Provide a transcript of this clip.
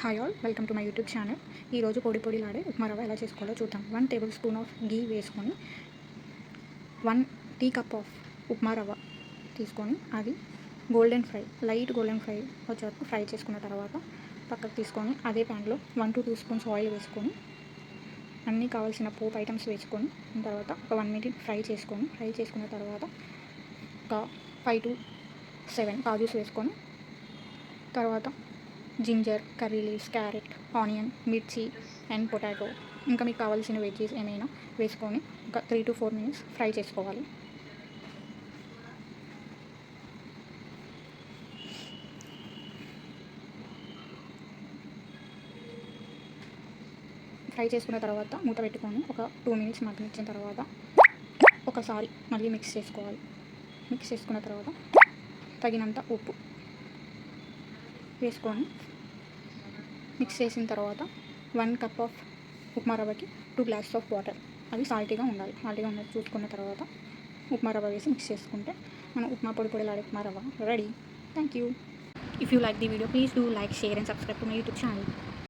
Hi all welcome to my YouTube channel ఈరోజు పొడి పొడిలాడే ఉప్మా రవ్వ ఎలా చేసుకోవాలో చూద్దాం. వన్ టేబుల్ స్పూన్ ఆఫ్ గీ వేసుకొని one teacup of upma rava తీసుకొని అది golden fry light golden fry వచ్చే వరకు ఫ్రై చేసుకున్న తర్వాత పక్కకు తీసుకొని అదే ప్యాన్లో one to two spoons oil వేసుకొని అన్నీ కావాల్సిన పోప్ ఐటమ్స్ వేసుకొని తర్వాత ఒక వన్ మినిట్ ఫ్రై చేసుకొని ఫ్రై చేసుకున్న తర్వాత ఒక ఫైవ్ టు సెవెన్ కాజూస్ వేసుకొని తర్వాత ginger curry leaves carrot onion mirchi and potato. ఇంకా మీకు కావాల్సిన వెజ్జీస్ ఏమైనా వేసుకొని ఒక three to four minutes fry చేసుకోవాలి. ఫ్రై చేసుకున్న తర్వాత మూత పెట్టుకొని ఒక టూ మినిట్స్ మగ్గనిచ్చిన తర్వాత ఒకసారి మళ్ళీ మిక్స్ చేసుకోవాలి. మిక్స్ చేసుకున్న తర్వాత తగినంత ఉప్పు వేసుకొని మిక్స్ చేసిన తర్వాత వన్ కప్ ఆఫ్ ఉప్మా రవ్వకి టూ గ్లాసెస్ ఆఫ్ వాటర్. అవి సాల్టీగా ఉండాలి. సాల్టీగా ఉన్నది చూసుకున్న తర్వాత ఉప్మా రవ్వ వేసి మిక్స్ చేసుకుంటే మన ఉప్మా పొడి పొడిలాడే upma rava ready. Thank you if you like the video please do like share and subscribe to my YouTube channel